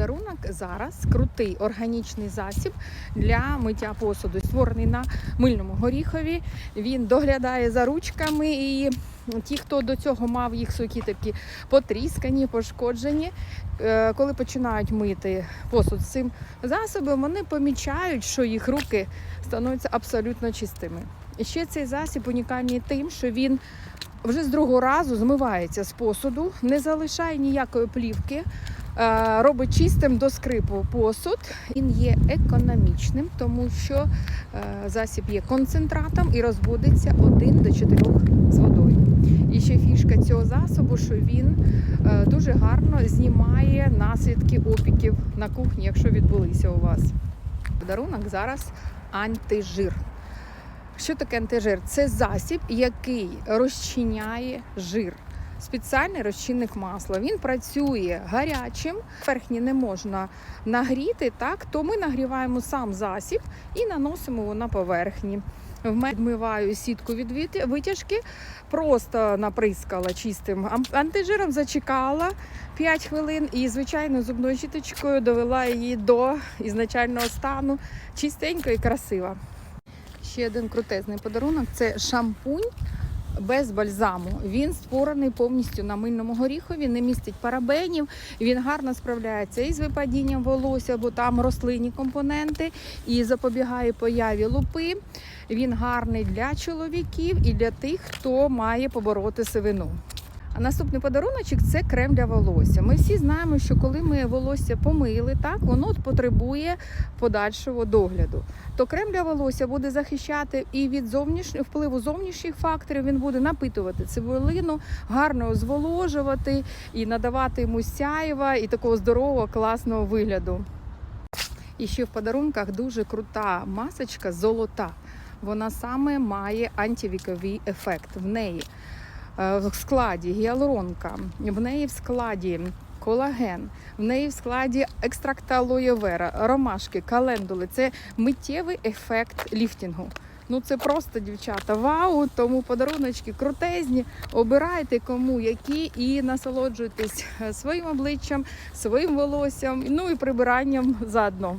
подарунок зараз крутий органічний засіб для миття посуду, створений на мильному горіхові. Він доглядає за ручками і ті, хто до цього мав їх суки такі потріскані, пошкоджені. е, Коли починають мити посуд з цим засобом, вони помічають, що їх руки становляться абсолютно чистими. І ще цей засіб унікальний тим, що він вже з другого разу змивається з посуду, не залишає ніякої плівки, робить чистим до скрипу посуд. Він є економічним, тому що е, засіб є концентратом і розводиться 1 до 4 з водою. І ще фішка цього засобу, що він е, дуже гарно знімає наслідки опіків на кухні, якщо відбулися у вас. Подарунок зараз антижир. Що таке антижир? Це засіб, який розчиняє жир. Спеціальний розчинник масла. Він працює гарячим, верхні не можна нагріти, так то ми нагріваємо сам засіб і наносимо його на поверхні. В мене відмиваю сітку від витяжки, просто наприскала чистим антижиром, зачекала 5 хвилин і звичайно зубною щіточкою довела її до ізначального стану чистенько і красиво. Ще один крутезний подарунок це шампунь без бальзаму. Він створений повністю на мильному горіхові, не містить парабенів. Він гарно справляється із випадінням волосся, бо там рослинні компоненти і запобігає появі лупи. Він гарний для чоловіків і для тих, хто має побороти сивину. А наступний подаруночок це крем для волосся. Ми всі знаємо, що коли ми волосся помили, так воно от потребує подальшого догляду. То крем для волосся буде захищати і від зовнішнього впливу зовнішніх факторів. Він буде напитувати цибулину, гарно зволожувати і надавати йому сяєва і такого здорового, класного вигляду. І ще в подарунках дуже крута масочка золота. Вона саме має антивіковий ефект. В неї в складі гіалуронка, в неї в складі колаген, в неї в складі екстракт алоє вера, ромашки, календули. Це миттєвий ефект ліфтингу. Ну це просто дівчата. Вау! Тому подаруночки крутезні. Обирайте кому які і насолоджуйтесь е, своїм обличчям, своїм волоссям, ну і прибиранням заодно.